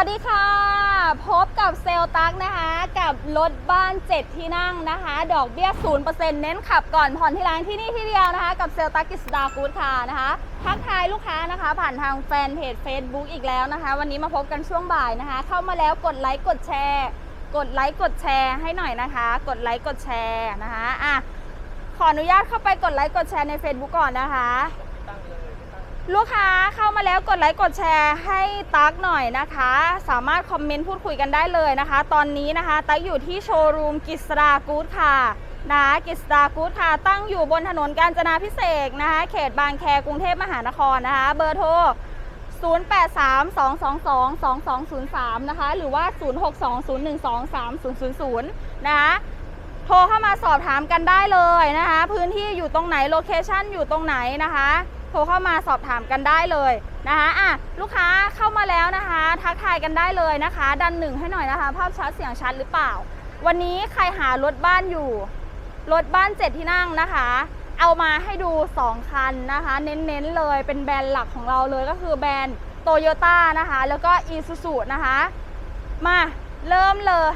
วัสดีค่ะ พบกับเซลตักนะคะ กับรถบ้าน 7 ที่นั่งนะคะ ดอกเบี้ย 0%เน้นขับก่อนผ่อนที่ร้านที่นี่ที่เดียวนะคะ กับเซลตักกิสดากูดค่ะนะคะทักทายลูกค้านะคะ ผ่านทางแฟนเพจ Facebook อีกแล้วนะคะ วันนี้มาพบกันช่วงบ่ายนะคะ เข้ามาแล้วกดไลค์กดแชร์ กดไลค์กดแชร์ให้หน่อยนะคะ กดไลค์กดแชร์นะคะอะขออนุญาตเข้าไปกดไลค์กดแชร์ใน Facebook ก่อนนะคะ ลูกค้าเข้ามาแล้วกดไลค์กดแชร์ให้ตั๊กหน่อยนะคะ สามารถคอมเมนต์พูดคุยกันได้เลยนะคะ ตอนนี้นะคะ ตั๊กอยู่ที่โชว์รูมกิษดากูดค่ะนะกิษดากูดค่ะ ตั้งอยู่บนถนนกาญจนาพิเศษนะคะ เขตบางแคกรุงเทพมหานครนะคะ เบอร์โทร 0832222203 นะคะ หรือว่า 0620123000 นะคะโทรเข้ามาสอบถามกันได้เลยนะคะ พื้นที่อยู่ตรงไหน โลเคชั่นอยู่ตรงไหนนะคะ โทรเข้ามาสอบถามกันได้เลยนะคะอะลูกค้าเข้ามาแล้วนะคะ ทักทายกันได้เลยนะคะ ดันหนึ่งให้หน่อยนะคะ ภาพชัดเสียงชัดหรือเปล่า วันนี้ใครหารถบ้านอยู่ รถบ้านเจ็ดที่นั่งนะคะ เอามาให้ดู 2 คันนะคะ เน้นๆเลยเป็นแบรนด์หลักของเราเลยก็คือแบรนด์โตโยต้านะคะ แล้วก็อีซูซูนะคะ มาเริ่มเลย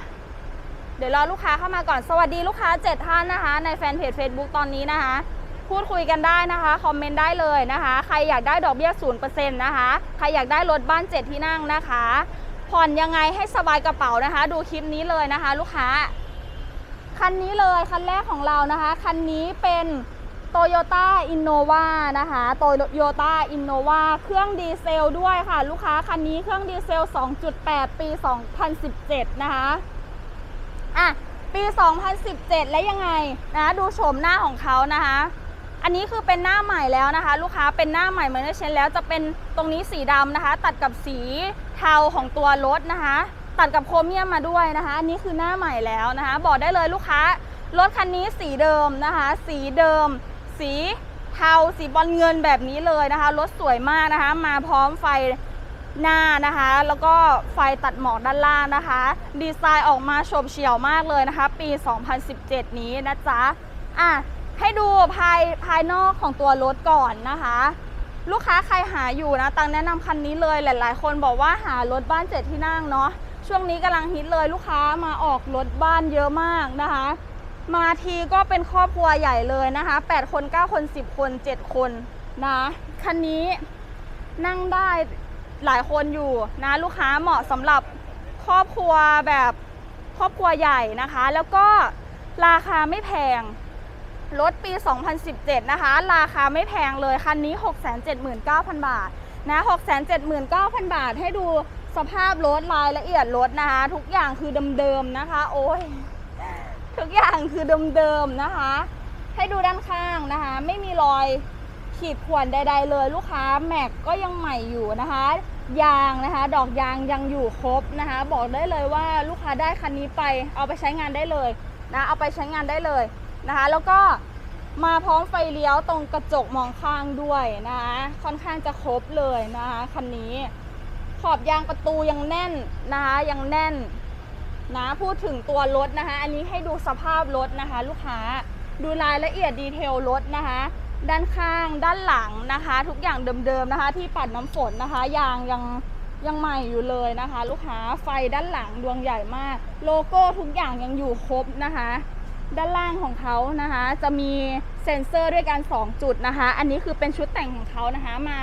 เดี๋ยวรอลูกค้าเข้ามาก่อนสวัสดีลูกค้า 7 ท่านนะคะ ในแฟนเพจ Facebook ตอนนี้นะคะ พูดคุยกันได้นะคะ คอมเมนต์ได้เลยนะคะ ใครอยากได้ดอกเบี้ย0%นะคะ ใครอยากได้รถบ้าน 7 ที่นั่งนะคะ ผ่อนยังไงให้สบายกระเป๋านะคะ ดูคลิปนี้เลยนะคะ ลูกค้า คันนี้เลยคันแรกของเรานะคะ คันนี้เป็น Toyota Innova นะคะ Toyota Innova เครื่องดีเซลด้วยค่ะ ลูกค้าคันนี้เครื่องดีเซล 2.8 ปี 2017 นะคะ อะ ปี 2017 แล้วยังไงนะ ดูโฉมหน้าของเขานะคะ อันนี้คือเป็นหน้าใหม่แล้วนะคะ ลูกค้าเป็นหน้าใหม่เหมือนเช่นแล้วจะเป็นตรงนี้สีดำนะคะ ตัดกับสีเทาของตัวรถนะคะ ตัดกับโครเมียมมาด้วยนะคะ อันนี้คือหน้าใหม่แล้วนะคะ บอกได้เลยลูกค้ารถคันนี้สีเดิมนะคะ สีเดิม สีเทาสีบอลเงินแบบนี้เลยนะคะรถสวยมากนะคะ มาพร้อมไฟหน้านะคะ แล้วก็ไฟตัดหมอกด้านล่างนะคะ ดีไซน์ออกมาโฉบเฉี่ยวมากเลยนะคะ ปี 2017 นี้นะจ๊ะอะ ให้ดูภายภายนอกของตัวรถก่อนนะคะ ลูกค้าใครหาอยู่นะตังแนะนำคันนี้เลยหลาย ๆ คนบอกว่าหารถบ้านเจ็ดที่นั่งเนาะช่วงนี้กำลังฮิตเลยลูกค้ามาออกรถบ้านเยอะมากนะคะ มาทีก็เป็นครอบครัวใหญ่เลยนะคะ8คน9คน10 คน 7 คนนะคันนี้นั่งได้หลายคนอยู่นะลูกค้าเหมาะสำหรับครอบครัวแบบครอบครัวใหญ่นะคะ แล้วก็ราคาไม่แพง รถปี 2017 นะคะ ราคาไม่แพงเลย คันนี้ 679,000 บาท นะ 679,000 บาท ให้ดูสภาพรถรายละเอียดรถนะคะ ทุกอย่างคือเดิมๆนะคะ โอ้ย ทุกอย่างคือเดิมๆนะคะ ให้ดูด้านข้างนะคะ ไม่มีรอยขีดข่วนใด ๆ เลยลูกค้าแม็กก็ยังใหม่อยู่นะคะ ยางนะคะ ดอกยางยังอยู่ครบนะคะ บอกได้เลยว่าลูกค้าได้คันนี้ไป เอาไปใช้งานได้เลยนะ เอาไปใช้งานได้เลย นะคะ แล้วก็มาพร้อมไฟเลี้ยวตรงกระจกมองข้างด้วยนะคะ ค่อนข้างจะครบเลยนะคะคันนี้ ขอบยางประตูยังแน่นนะคะยังแน่นนะพูดถึงตัวรถนะคะ อันนี้ให้ดูสภาพรถนะคะ ลูกค้าดูรายละเอียดดีเทลรถนะคะ ด้านข้างด้านหลังนะคะ ทุกอย่างเดิมๆนะคะ ที่ปัดน้ำฝนนะคะ ยางยังยังใหม่อยู่เลยนะคะ ลูกค้าไฟด้านหลังดวงใหญ่มาก โลโก้ทุกอย่างยังอยู่ครบนะคะ ด้านล่างของเขานะคะ จะมีเซ็นเซอร์ด้วยกัน 2 จุดนะคะ อันนี้คือเป็นชุดแต่งของเขานะคะ มา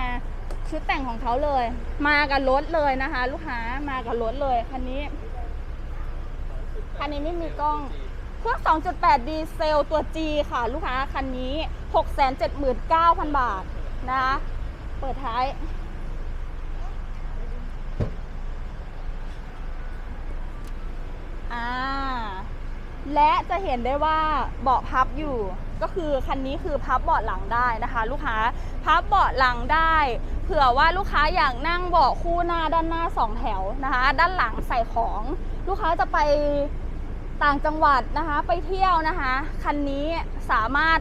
ชุดแต่งของเขาเลย มากับรถเลยนะคะ ลูกค้ามากับรถเลยคันนี้คันนี้ไม่มีกล้องเครื่อง 2.8 ดีเซลตัว G ค่ะ ลูกค้าคันนี้ 679,000 บาทนะคะเปิดท้าย อ่า และจะเห็นได้ว่าเบาะพับอยู่ ก็คือคันนี้คือพับเบาะหลังได้นะคะ ลูกค้าพับเบาะหลังได้ เผื่อว่าลูกค้าอยากนั่งเบาะคู่หน้าด้านหน้าสองแถวนะคะ ด้านหลังใส่ของ ลูกค้าจะไปต่างจังหวัดนะคะ ไปเที่ยวนะคะ คันนี้สามารถ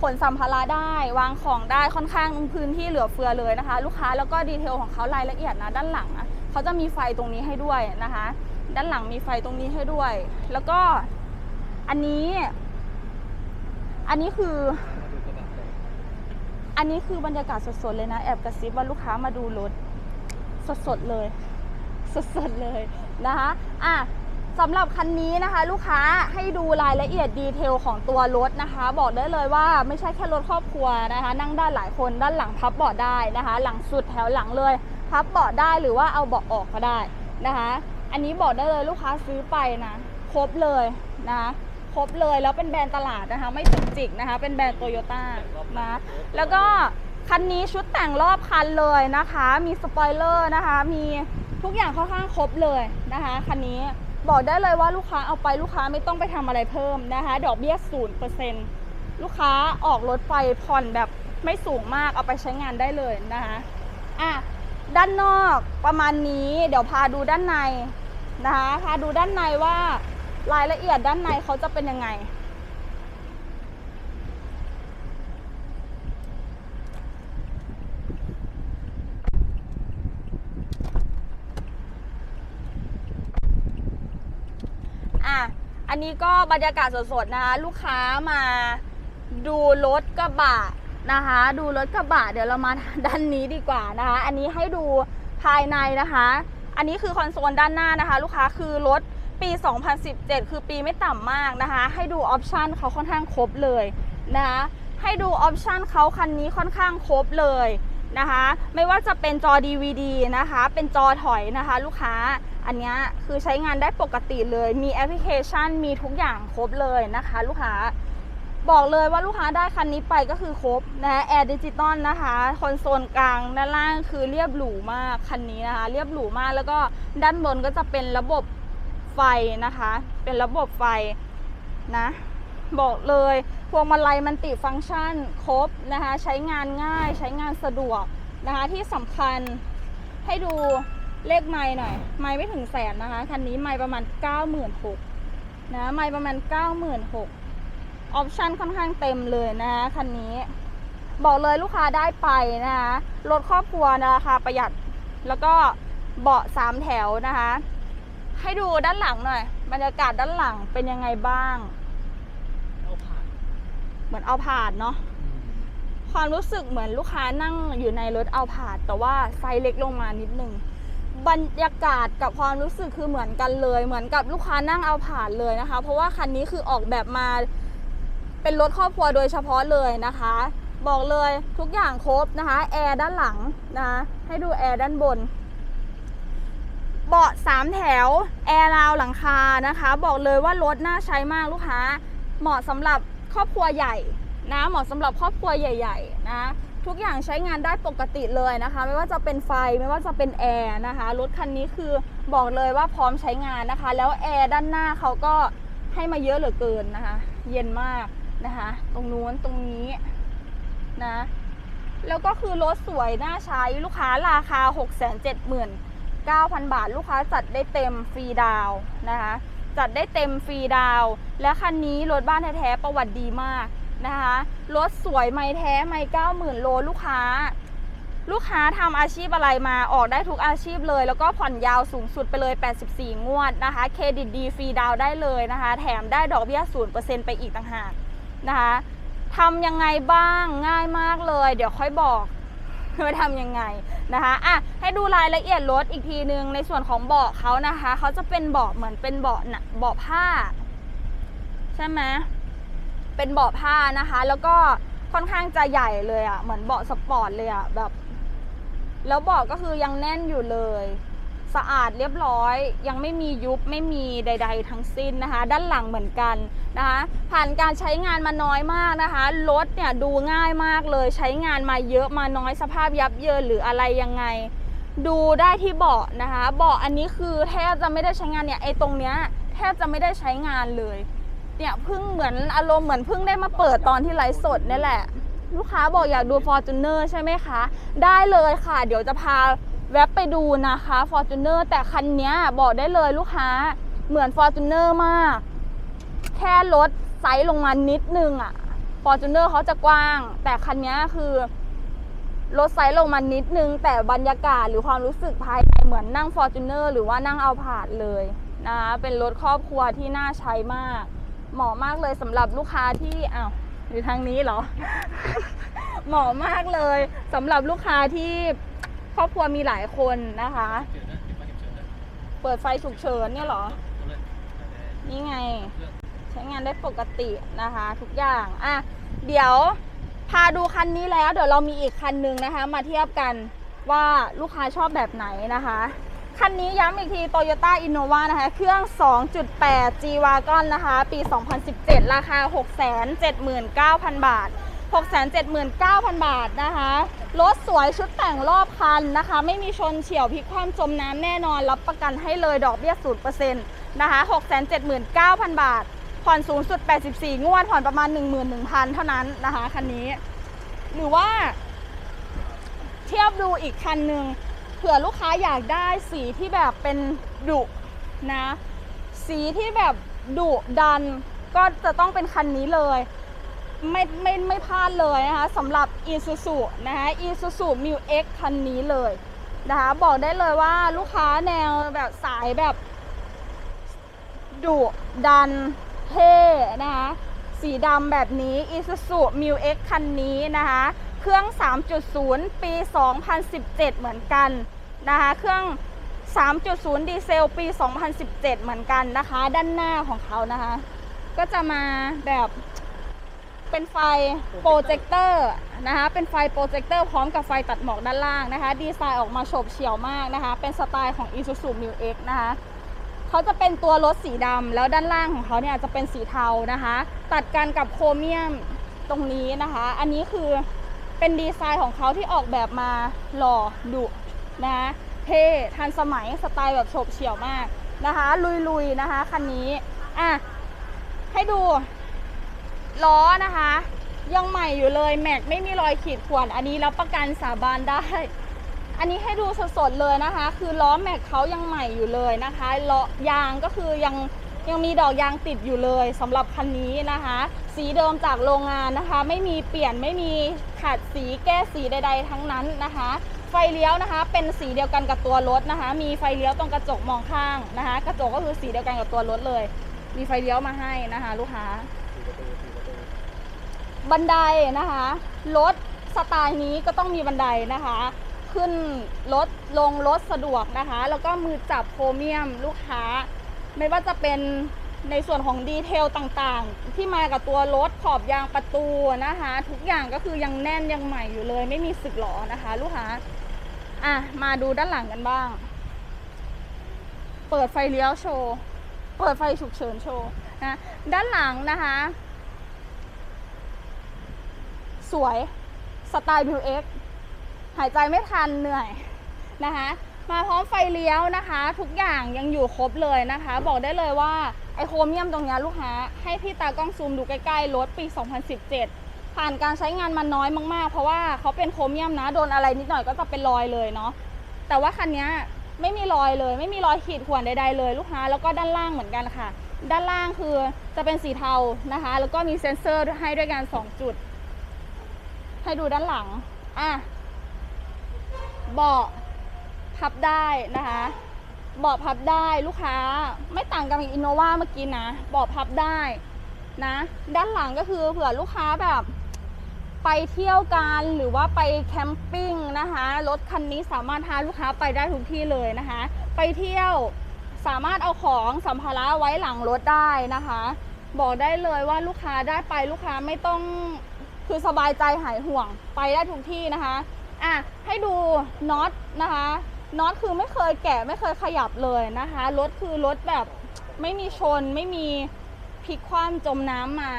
ขนสัมภาระได้วางของได้ค่อนข้างพื้นที่เหลือเฟือเลยนะคะ ลูกค้าแล้วก็ดีเทลของเขารายละเอียดนะด้านหลังเขาจะมีไฟตรงนี้ให้ด้วยนะคะ ด้านหลังมีไฟตรงนี้ให้ด้วย แล้วก็อันนี้ อันนี้คือ อันนี้คือบรรยากาศสดๆเลยนะ แอบกระซิบว่าลูกค้ามาดูรถสดๆเลย สดๆเลยนะคะอะสำหรับคันนี้นะคะ ลูกค้าให้ดูรายละเอียดดีเทลของตัวรถนะคะ บอกได้เลยว่าไม่ใช่แค่รถครอบครัวนะคะ นั่งได้หลายคนด้านหลังพับเบาะได้นะคะ หลังสุดแถวหลังเลย พับเบาะได้หรือว่าเอาเบาะออกก็ได้นะคะ อันนี้บอกได้เลยลูกค้าซื้อไปนะ ครบเลยนะครบเลยแล้วเป็นแบรนด์ตลาดนะคะ ไม่จุกจิกนะคะ เป็นแบรนด์โตโยต้านะแล้วก็คันนี้ชุดแต่งรอบคันเลยนะคะ มีสปอยเลอร์นะคะ มีทุกอย่างค่อนข้างครบเลยนะคะคันนี้บอกได้เลยว่าลูกค้าเอาไปลูกค้าไม่ต้องไปทำอะไรเพิ่มนะคะ ดอกเบี้ยศูนย์เปอร์เซ็นต์ลูกค้าออกรถไปผ่อนแบบไม่สูงมากเอาไปใช้งานได้เลยนะคะอะ ด้านนอกประมาณนี้เดี๋ยวพาดูด้านในนะคะพาดูด้านในว่ารายละเอียดด้านในเขาจะเป็นยังไง อะ อันนี้ก็บรรยากาศสดๆนะคะ ลูกค้ามาดูรถกระบะ นะคะ ดูรถกระบะเดี๋ยวเรามาด้านนี้ดีกว่านะคะ อันนี้ให้ดูภายในนะคะ อันนี้คือคอนโซลด้านหน้านะคะ ลูกค้าคือรถปี 2017 คือปีไม่ต่ำมากนะคะ ให้ดูออปชันเขาค่อนข้างครบเลยนะคะให้ดูออปชันเขาคันนี้ค่อนข้างครบเลยนะคะ ไม่ว่าจะเป็นจอ DVD นะคะ เป็นจอถอยนะคะ ลูกค้าอันนี้คือใช้งานได้ปกติเลย มีแอปพลิเคชันมีทุกอย่างครบเลยนะคะ ลูกค้า บอกเลยว่าลูกค้าได้คันนี้ไปก็คือครบนะแอร์ดิจิตอลนะคะคอนโซลกลางด้านล่างคือเรียบหรูมากคันนี้นะคะ เรียบหรูมากแล้วก็ด้านบนก็จะเป็นระบบไฟนะคะ เป็นระบบไฟนะ บอกเลยพวงมาลัยมันติฟังก์ชันครบนะคะ ใช้งานง่ายใช้งานสะดวกนะคะ ที่สำคัญให้ดูเลขไม้หน่อย ไม้ไม่ถึงแสนนะคะ คันนี้ไม้ประมาณ 96,000นะไม้ประมาณ 96,000 ออปชันค่อนข้างเต็มเลยนะคันนี้ บอกเลยลูกค้าได้ไปนะคะรถครอบครัวนะราคาประหยัดแล้วก็เบาะสามแถวนะคะ ให้ดูด้านหลังหน่อย บรรยากาศด้านหลังเป็นยังไงบ้าง เอาผ่านเหมือนเอาผาดเนาะความรู้สึกเหมือนลูกค้านั่งอยู่ในรถเอาผาด แต่ว่าไซส์เล็กลงมานิดนึงบรรยากาศกับความรู้สึกคือเหมือนกันเลย เหมือนกับลูกค้านั่งเอาผาดเลยนะคะ เพราะว่าคันนี้คือออกแบบมา เป็นรถครอบครัวโดยเฉพาะเลยนะคะ บอกเลยทุกอย่างครบนะคะแอร์ด้านหลังนะะให้ดูแอร์ด้านบนเบาะสามแถวแอร์ราวหลังคานะคะ บอกเลยว่ารถน่าใช้มากลูกค้า เหมาะสำหรับครอบครัวใหญ่นะเหมาะสำหรับครอบครัวใหญ่ ๆ นะทุกอย่างใช้งานได้ปกติเลยนะคะ ไม่ว่าจะเป็นไฟไม่ว่าจะเป็นแอร์นะคะรถคันนี้คือบอกเลยว่าพร้อมใช้งานนะคะ แล้วแอร์ด้านหน้าเขาก็ให้มาเยอะเหลือเกินนะคะ เย็นมาก นะคะ ตรงนู้นตรงนี้นะ แล้วก็คือรถสวยน่าใช้ลูกค้าราคา 6 7 9 0 0 0 บาท ลูกค้าจัดได้เต็มฟรีดาวนะคะ จัดได้เต็มฟรีดาว และคันนี้รถบ้านแท้ๆประวัติดีมากนะคะ รถสวยไม่แท้ไม่เก้าหมื่นโลลูกค้า ลูกค้าทำอาชีพอะไรมาออกได้ทุกอาชีพเลย แล้วก็ผ่อนยาวสูงสุดไปเลย 84 งวดนะคะ เครดิตดีฟรีดาวได้เลยนะคะ แถมได้ดอกเบี้ย0%ไปอีกต่างหาก นะคะทำยังไงบ้างง่ายมากเลย เดี๋ยวค่อยบอกว่าทำยังไงนะคะอะให้ดูรายละเอียดรถอีกทีนึงในส่วนของเบาะเขานะคะเขาจะเป็นเบาะเหมือนเป็นเบาะหนะเบาะผ้า ใช่ไหมเป็นเบาะผ้านะคะ แล้วก็ค่อนข้างจะใหญ่เลยอะ่ะเหมือนเบาะสปอร์ตเลยอะ่ะแบบ แล้วเบาะก็คือยังแน่นอยู่เลย สะอาดเรียบร้อย ยังไม่มียุบไม่มีใด ๆ ทั้งสิ้นนะคะ ด้านหลังเหมือนกันนะคะผ่านการใช้งานมาน้อยมากนะคะรถเนี่ยดูง่ายมากเลยใช้งานมาเยอะมาน้อยสภาพยับเยินหรืออะไรยังไง ดูได้ที่เบาะนะคะเบาะอันนี้คือแทบจะไม่ได้ใช้งานเนี่ยไอ้ตรงเนี้ยแทบจะไม่ได้ใช้งานเลยเนี่ยเพิ่งเหมือนอารมณ์เหมือนเพิ่งได้มาเปิดตอนที่ไลฟ์สดนี่แหละ ลูกค้าบอกอยากดู f o r t u n e r ใช่ไหมคะ ได้เลยค่ะ เดี๋ยวจะพา แวบไปดูนะคะ f o r t u n e r แต่คันนี้บอกได้เลยลูกค้าเหมือน f o r t u n e r มาก แค่ลดไซส์ลงมานิดนึงอะ f o r t u n e r เขาจะกว้าง แต่คันนี้คือลดไซส์ลงมานิดนึง แต่บรรยากาศหรือความรู้สึกภายในเหมือนนั่ง f o r t u n e r หรือว่านั่งเอาผาดเลยนะคะเป็นรถครอบครัวที่น่าใช้มาก เหมาะมากเลยสำหรับลูกค้าที่อ้าวอยู่ทางนี้เหรอ เหมาะมากเลยสำหรับลูกค้าที่ ครอบครัวมีหลายคนนะคะ เปิดไฟฉุกเฉินเนี่ยเหรอ นี่ไงเครื่องใช้งานได้ปกตินะคะ ทุกอย่าง อะ เดี๋ยวพาดูคันนี้แล้ว เดี๋ยวเรามีอีกคันหนึ่งนะคะ มาเทียบกันว่าลูกค้าชอบแบบไหนนะคะ คันนี้ย้ำอีกที Toyota Innova นะคะ เครื่อง 2.8 G Wagon นะคะ ปี 2017 ราคา 679,000 บาท 679,000 บาทนะคะ รถสวยชุดแต่งรอบคันนะคะ ไม่มีชนเฉียวพลิกคว่ำจมน้ำแน่นอน รับประกันให้เลยดอกเบี้ย 0%นะคะ 679,000 บาท ผ่อนสูงสุด 84 งวด ผ่อนประมาณ 11,000 เท่านั้นนะคะคันนี้ หรือว่า เทียบดูอีกคันหนึ่งเผื่อลูกค้าอยากได้สีที่แบบเป็นดุนะ สีที่แบบดุดันก็จะต้องเป็นคันนี้เลย ไม่ไม่ไม่พลาดเลยนะคะสำหรับ Isuzu นะคะ Isuzu m u X คันนี้เลยนะคะบอกได้เลยว่าลูกค้าแนวแบบสายแบบดุดันเท่นะคะสีดำแบบนี้ Isuzu m u X คันนี้นะคะเครื่อง 3.0 ปี 2017 เหมือนกันนะคะเครื่อง 3.0 ดีเซล ปี 2017 เหมือนกันนะคะ ด้านหน้าของเขานะคะ ก็จะมาแบบ เป็นไฟโปรเจคเตอร์นะคะ เป็นไฟโปรเจคเตอร์พร้อมกับไฟตัดหมอกด้านล่างนะคะ ดีไซน์ออกมาโฉบเฉี่ยวมากนะคะ เป็นสไตล์ของ Isuzu m u X นะคะ เขาจะเป็นตัวรถสีดำแล้วด้านล่างของเขาเนี่ยจะเป็นสีเทานะคะ ตัดกันกับโครเมียมตรงนี้นะคะ อันนี้คือเป็นดีไซน์ของเขาที่ออกแบบมาหล่อดุนะ เท่ทันสมัยสไตล์แบบโฉบเฉี่ยวมากนะคะ ลุยๆนะคะคันนี้ อะ ให้ดู ล้อนะคะ ยังใหม่อยู่เลยแม็กไม่มีรอยขีดข่วนอันนี้รับประกันสาบานได้ อันนี้ให้ดูสดๆเลยนะคะ คือล้อแม็กเขายังใหม่อยู่เลยนะคะล้อยางก็คือยังยังมีดอกยางติดอยู่เลยสำหรับคันนี้นะคะ สีเดิมจากโรงงานนะคะ ไม่มีเปลี่ยนไม่มีขัดสีแก้สีใด ๆ ทั้งนั้นนะคะ ไฟเลี้ยวนะคะ เป็นสีเดียวกันกับตัวรถนะคะ มีไฟเลี้ยวตรงกระจกมองข้างนะคะ กระจกก็คือสีเดียวกันกับตัวรถเลย มีไฟเลี้ยวมาให้นะคะ ลูกค้า สี่ประตูสี่ประตูบันไดนะคะรถสไตล์นี้ก็ต้องมีบันไดนะคะ ขึ้นรถลงรถสะดวกนะคะ แล้วก็มือจับโครเมียมลูกค้า ไม่ว่าจะเป็นในส่วนของดีเทลต่างๆ ที่มากับตัวรถขอบยางประตูนะคะ ทุกอย่างก็คือยังแน่นยังใหม่อยู่เลย ไม่มีสึกหรอนะคะ ลูกค้าอะมาดูด้านหลังกันบ้าง เปิดไฟเลี้ยวโชว์ เปิดไฟฉุกเฉินโชว์ นะด้านหลังนะคะ สวยสไตล์ View X หายใจไม่ทันเหนื่อยนะคะ มาพร้อมไฟเลี้ยวนะคะ ทุกอย่างยังอยู่ครบเลยนะคะ บอกได้เลยว่าไอโครเมียมตรงเนี้ยลูกค้า ให้พี่ตากล้องซูมดูใกล้ๆรถปี 2017 ผ่านการใช้งานมาน้อยมากๆ เพราะว่าเขาเป็นโครเมียมนะ โดนอะไรนิดหน่อยก็จะเป็นรอยเลยเนาะแต่ว่าคันเนี้ยไม่มีรอยเลย ไม่มีรอยขีดข่วนใดๆเลย ลูกค้าแล้วก็ด้านล่างเหมือนกันค่ะ ด้านล่างคือจะเป็นสีเทานะคะ แล้วก็มีเซ็นเซอร์ให้ด้วยกัน 2 จุด ให้ดูด้านหลัง อะ เบาะพับได้นะคะ เบาะพับได้ลูกค้า ไม่ต่างกับอินโนวาเมื่อกี้นะ เบาะพับได้นะ ด้านหลังก็คือเผื่อลูกค้าแบบ ไปเที่ยวกันหรือว่าไปแคมปิ้งนะคะ รถคันนี้สามารถพาลูกค้าไปได้ทุกที่เลยนะคะ ไปเที่ยว สามารถเอาของสัมภาระไว้หลังรถได้นะคะ บอกได้เลยว่าลูกค้าได้ไปลูกค้าไม่ต้องคือสบายใจหายห่วงไปได้ทุกที่นะคะอะให้ดูน็อตนะคะน็อตคือไม่เคยแกะไม่เคยขยับเลยนะคะรถคือรถแบบไม่มีชนไม่มีพลิกคว่ำจมน้ำมา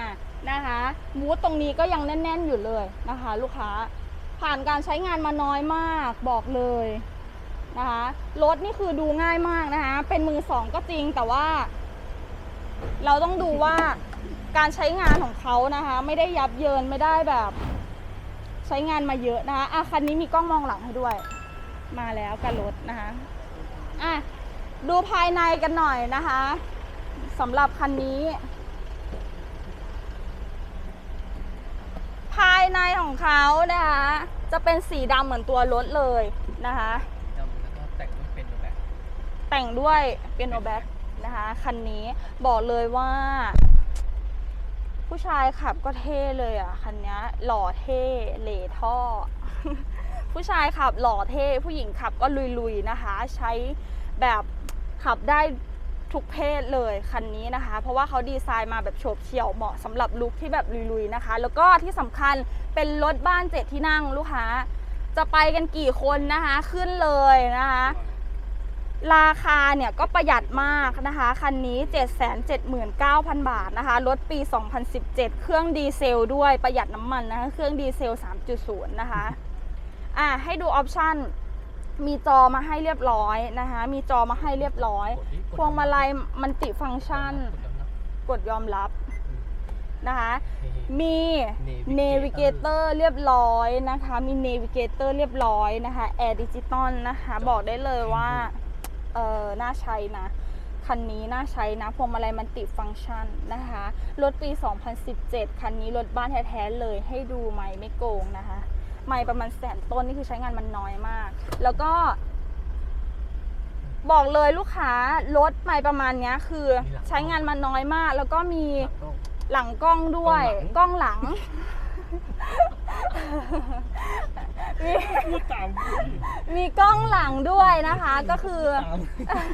นะคะมูดตรงนี้ก็ยังแน่น ๆ อยู่เลยนะคะ ลูกค้าผ่านการใช้งานมาน้อยมากบอกเลย นะคะ รถนี่คือดูง่ายมากนะคะ เป็นมือสองก็จริงแต่ว่า เราต้องดูว่าการใช้งานของเขานะคะ ไม่ได้ยับเยินไม่ได้แบบ ใช้งานมาเยอะนะคะอะคันนี้มีกล้องมองหลังให้ด้วย มาแล้วกับรถนะคะอะดูภายในกันหน่อยนะคะสำหรับคันนี้ ภายในของเขานะคะ จะเป็นสีดำเหมือนตัวรถเลยนะคะ แต่งด้วยเป็นโอแบ็กนะคะคันนี้บอกเลยว่า ผู้ชายขับก็เท่เลยอะ คันนี้หล่อเท่เหล่ท่อ ผู้ชายขับหล่อเท่ ผู้หญิงขับก็ลุยๆนะคะ ใช้แบบขับได้ทุกเพศเลยคันนี้นะคะ เพราะว่าเขาดีไซน์มาแบบโฉบเฉี่ยวเหมาะสำหรับลุคที่แบบลุยๆนะคะ แล้วก็ที่สำคัญเป็นรถบ้านเจ็ดที่นั่งลูกค้า จะไปกันกี่คนนะคะ ขึ้นเลยนะคะ ราคาเนี่ยก็ประหยัดมากนะคะ คันนี้ 779,000 บาทนะคะ รถปี 2017 เครื่องดีเซลด้วยประหยัดน้ำมันนะคะ เครื่องดีเซล 3.0 นะคะ อะให้ดูออปชันมีจอมาให้เรียบร้อยนะคะ มีจอมาให้เรียบร้อยกดนี้กดพวงมาลัยมันติฟังก์ชัน กดย้ำนะกดยอมรับนะคะเฮ้ยมี Navigator Navigator เรียบร้อยนะคะ มี Navigator เรียบร้อยนะคะ Air Digital นะคะ บอกได้เลยว่า เออน่าใช้นะ คันนี้น่าใช้นะพวงมาลัยมันติฟังก์ชันนะคะ รถปี 2017 คันนี้รถบ้านแท้ๆเลยให้ดูไหมค์ไม่โกงนะคะ ไม่ประมาณแสนต้นนี่คือใช้งานมันน้อยมาก แล้วก็ บอกเลยลูกค้ารถไม่ประมาณเนี้ยคือใช้งานมันน้อยมาก แล้วก็มีหลังกล้องหลังกล้องด้วยกกล้ล้อองงหหลัลังง มีพูดตามคุณมีกล้องหลังด้วยนะคะ ก็คือตาม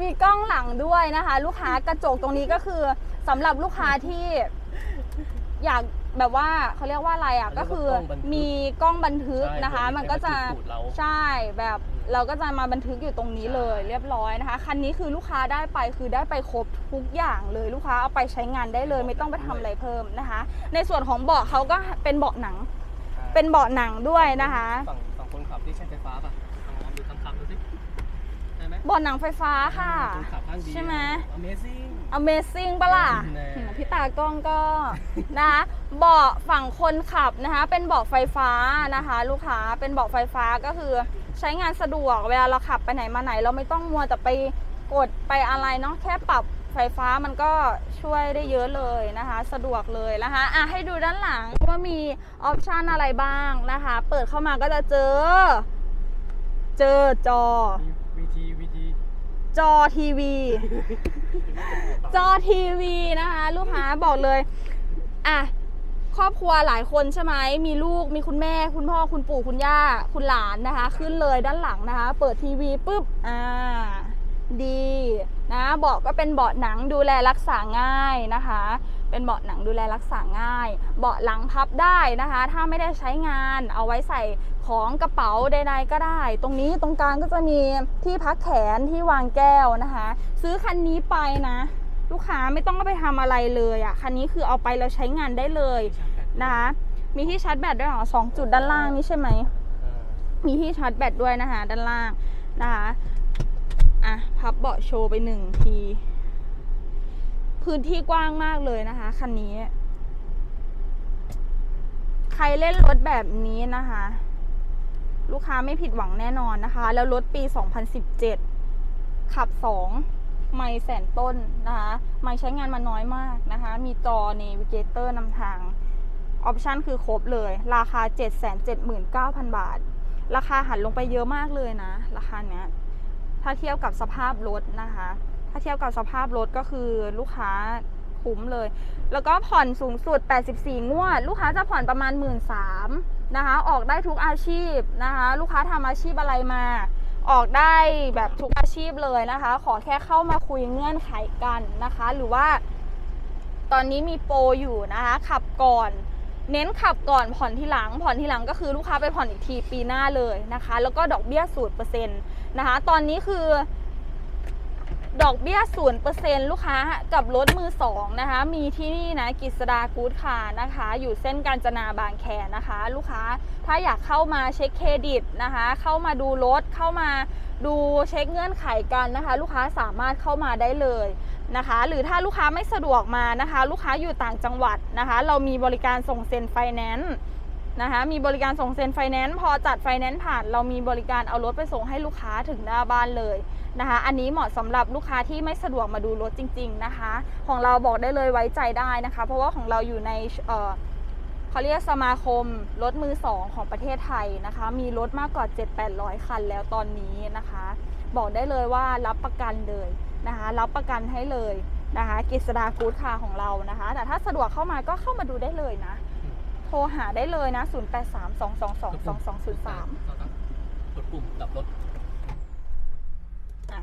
มีกล้องหลังด้วยนะคะ ลูกค้ากระจกตรงนี้ก็คือสำหรับลูกค้าที่ อยากแบบว่าเขาเรียกว่าอะไรอะก็คือมีกล้องบันทึกนะคะมันก็จะใช่แบบเราก็จะมาบันทึกอยู่ตรงนี้เลย เรียบร้อยนะคะคันนี้คือลูกค้าได้ไปคือได้ไปครบทุกอย่างเลยลูกค้าเอาไปใช้งานได้เลย ไม่ต้องไปทำอะไรเพิ่มนะคะ ในส่วนของเบาะเขาก็เป็นเบาะหนัง เป็นเบาะหนังด้วยนะคะ ฝั่งฝั่งคนขับที่ใช้ไฟฟ้าป่ะลองดูคำคำๆดูสิได้ไหมเบาะหนังไฟฟ้าค่ะ คนขับข้างดีใช่ไหม Amazing Amazing ปะล่ะแน่อืมพี่ตากล้องก็ นะคะเบาะฝั่งคนขับนะคะ เป็นเบาะไฟฟ้านะคะ ลูกค้าเป็นเบาะไฟฟ้าก็คือ ใช้งานสะดวกเวลาเราขับไปไหนมาไหน เราไม่ต้องมัวแต่ไปกดไปอะไรเนาะแค่ปรับ ไฟฟ้ามันก็ช่วยได้เยอะเลยนะคะ สะดวกเลยนะคะอะให้ดูด้านหลังว่ามีออปชันอะไรบ้างนะคะ เปิดเข้ามาก็จะเจอ เจอจอ วีทีวีทีจอทีวี จอทีวีนะคะ ลูกค้าบอกเลยอะครอบครัวหลายคนใช่ไหม มีลูก มีคุณแม่ คุณพ่อ คุณปู่ คุณย่า คุณหลานนะคะ ขึ้นเลยด้านหลังนะคะ เปิดทีวีปุ๊บ อ่า ดีนะเบาะก็เป็นเบาะหนังดูแลรักษาง่ายนะคะ เป็นเบาะหนังดูแลรักษาง่าย เบาะหลังพับได้นะคะ ถ้าไม่ได้ใช้งานเอาไว้ใส่ของกระเป๋าใดๆก็ได้ ตรงนี้ตรงกลางก็จะมีที่พักแขนที่วางแก้วนะคะ ซื้อคันนี้ไปนะ ลูกค้าไม่ต้องเอาไปทำอะไรเลยอะ่ะคันนี้คือเอาไปแล้วใช้งานได้เลยนะคะมีที่ชาร์จแบตด้วยเหรอสองจุดด้านล่างนี่ใช่ไหมมีที่ชาร์จแบตด้วยนะคะ ด้านล่างนะคะ อะพับเบาะโชว์ไปหนึ่งที พื้นที่กว้างมากเลยนะคะ คันนี้ ใครเล่นรถแบบนี้นะคะ ลูกค้าไม่ผิดหวังแน่นอนนะคะ แล้วรถปี 2017 ขับ 2 ไม่แสนต้นนะคะ ไม่ใช้งานมาน้อยมากนะคะ มีจอ Navigator นำทางออปชันคือครบเลย ราคา 779,000 บาท ราคาหันลงไปเยอะมากเลยนะ ราคาเนี้ย ถ้าเทียบกับสภาพรถนะคะ ถ้าเทียบกับสภาพรถก็คือลูกค้าคุ้มเลย แล้วก็ผ่อนสูงสุด 84 งวด ลูกค้าจะผ่อนประมาณ 1 3ื่นนะคะ ออกได้ทุกอาชีพนะคะ ลูกค้าทำอาชีพอะไรมา ออกได้แบบทุกอาชีพเลยนะคะ ขอแค่เข้ามาคุยเงื่อนไขกันนะคะ หรือว่า ตอนนี้มีโปรอยู่นะคะ ขับก่อน เน้นขับก่อนผ่อนทีหลัง ผ่อนทีหลังก็คือลูกค้าไปผ่อนอีกทีปีหน้าเลยนะคะ แล้วก็ดอกเบี้ยศูนย์เปอร์เซ็นต์ นะคะ ตอนนี้คือ ดอกเบี้ยศูนย์เปอร์เซ็นต์ลูกค้ากับรถมือสองนะคะ มีที่นี่นะกิษดากูดคาร์นะคะ อยู่เส้นกาญจนาบางแคนะคะ ลูกค้าถ้าอยากเข้ามาเช็คเครดิตนะคะ เข้ามาดูรถเข้ามาดูเช็คเงื่อนไขกันนะคะ ลูกค้าสามารถเข้ามาได้เลยนะคะ หรือถ้าลูกค้าไม่สะดวกมานะคะ ลูกค้าอยู่ต่างจังหวัดนะคะ เรามีบริการส่งเซ็นไฟแนนซ์ นะคะมีบริการส่งเซ็นไฟแนนซ์พอจัดไฟแนนซ์ผ่าน เรามีบริการเอารถไปส่งให้ลูกค้าถึงหน้าบ้านเลยนะคะ อันนี้เหมาะสำหรับลูกค้าที่ไม่สะดวกมาดูรถจริง ๆนะคะ ของเราบอกได้เลยไว้ใจได้นะคะ เพราะว่าของเราอยู่ในเอ่อเขาเรียกสมาคมรถมือสองของประเทศไทยนะคะ มีรถมากกว่า 7-800 คันแล้วตอนนี้นะคะ บอกได้เลยว่ารับประกันเลยนะคะ รับประกันให้เลยนะคะกฤษดากู๊ดคาร์ของเรานะคะ แต่ถ้าสะดวกเข้ามาก็เข้ามาดูได้เลยนะ โทรหาได้เลยนะ 0832222203กดปุ่มดับรถอะ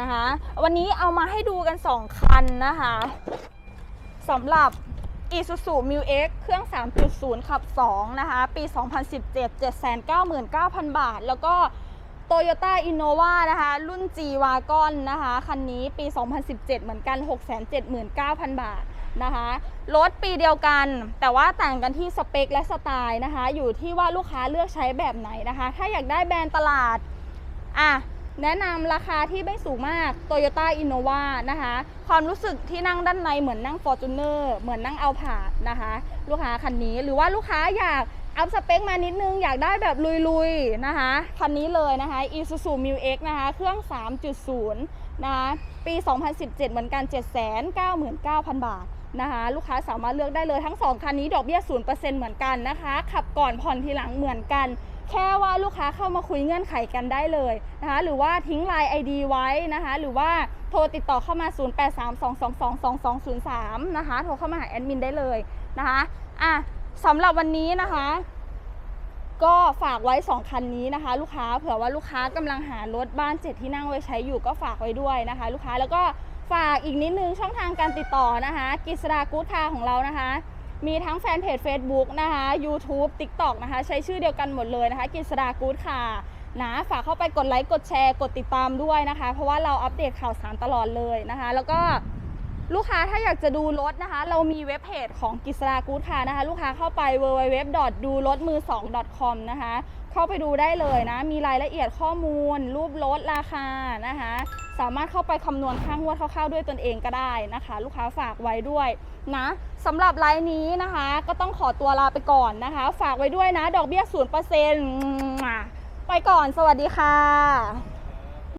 นะคะ วันนี้เอามาให้ดูกัน 2 คันนะคะสำหรับ Isuzu m u x เครื่อง 3.0 ขับ 2 นะคะ ปี 2017 799,000 บาท แล้วก็ Toyota Innova นะคะ รุ่น G Wagon นะคะ คันนี้ปี 2017 เหมือนกัน 679,000 บาท นะคะรถปีเดียวกัน แต่ว่าต่างกันที่สเปคและสไตล์นะคะ อยู่ที่ว่าลูกค้าเลือกใช้แบบไหนนะคะ ถ้าอยากได้แบรนด์ตลาดอะแนะนำราคาที่ไม่สูงมาก Toyota Innova นะคะ ความรู้สึกที่นั่งด้านในเหมือนนั่ง Fortuner เหมือนนั่งเอาผาดนะคะ ลูกค้าคันนี้หรือว่าลูกค้าอยากอัพสเปคมานิดนึง อยากได้แบบลุยๆนะคะ คันนี้เลยนะคะ Isuzu m u x นะคะ เครื่อง 3.0 นะคะ ปี 2017 เหมือนกัน 799,000 บาท นะคะลูกค้าสามารถเลือกได้เลยทั้ง 2 คันนี้ดอกเบี้ย0%เหมือนกันนะคะ ขับก่อนผ่อนทีหลังเหมือนกัน แค่ว่าลูกค้าเข้ามาคุยเงื่อนไขกันได้เลยนะคะหรือว่าทิ้งไลน์ ID ไว้นะคะหรือว่าโทรติดต่อเข้ามา 0832222203 นะคะโทรเข้ามาหาแอดมินได้เลยนะคะอะสำหรับวันนี้นะคะก็ฝากไว้ 2 คันนี้นะคะ ลูกค้าเผื่อว่าลูกค้ากำลังหารถบ้านเจ็ดที่นั่งไว้ใช้อยู่ก็ฝากไว้ด้วยนะคะ ลูกค้าแล้วก็ ฝากอีกนิดนึงช่องทางการติดต่อนะคะกิษดากู๊ดคาของเรานะคะ มีทั้งแฟนเพจ Facebook นะคะ YouTube TikTok นะคะ ใช้ชื่อเดียวกันหมดเลยนะคะกิษดากู๊ดค่ะนะฝากเข้าไปกดไลค์กดแชร์กดติดตามด้วยนะคะ เพราะว่าเราอัปเดตข่าวสารตลอดเลยนะคะ แล้วก็ลูกค้าถ้าอยากจะดูรถนะคะ เรามีเว็บเพจของกิษดากู๊ดค่ะนะคะ ลูกค้าเข้าไป www. ดูรถมือ 2 com นะคะ เข้าไปดูได้เลยนะ มีรายละเอียดข้อมูล รูปรถราคานะคะ สามารถเข้าไปคำนวณค่างวดคร่าวๆด้วยตนเองก็ได้นะคะ ลูกค้าฝากไว้ด้วยนะสำหรับไลน์นี้นะคะ ก็ต้องขอตัวลาไปก่อนนะคะ ฝากไว้ด้วยนะ ดอกเบี้ยศูนเปอร์เซ็นต์ไปก่อนสวัสดีค่ะ